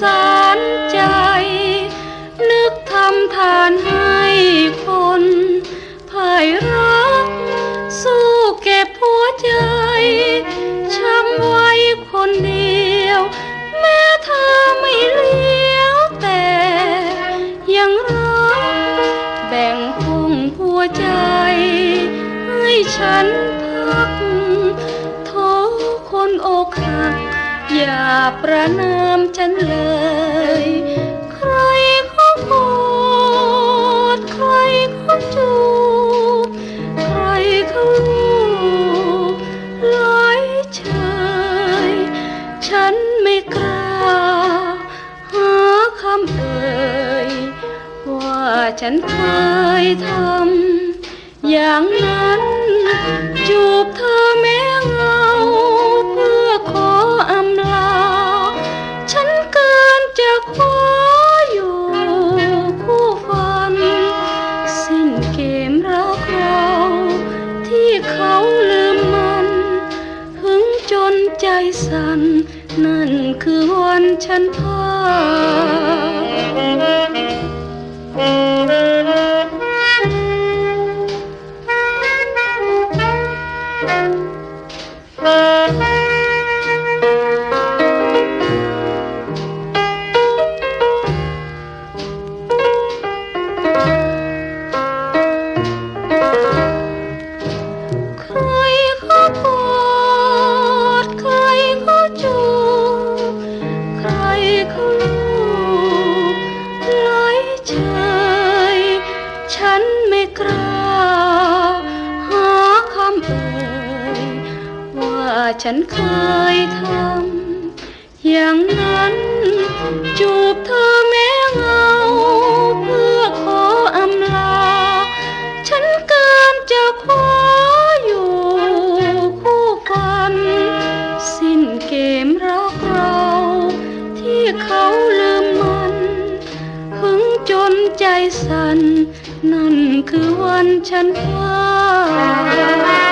สารใจ นึกทำทานให้คนภายรัก สู้เก็บหัวใจ ช้ำไว้คนเดียว แม้เธอไม่เลี้ยวแต่ ยังรัก แบ่งคงหัวใจ ให้ฉันพักโทคนอกหัก อย่าประนามฉันเลย ใครเขาโกรธใครเขาจูบใครเขาลูบลอยเฉยฉันไม่กล้าหาคำเอ่ยว่าฉันเคยทำอย่าง เขาลืมมันหึงจนใจสั่นนั่นคือวันฉันพาอ ฉันเคยทำอย่างนั้นจูบเธอแม้เงา เพื่อขออำลา ฉันเกินจะคว้าอยู่คู่ฟัน สิ้นเกมรักเรา ที่เขาลืมมันหึงจนใจสั่นนั่นคือวันฉันพลาด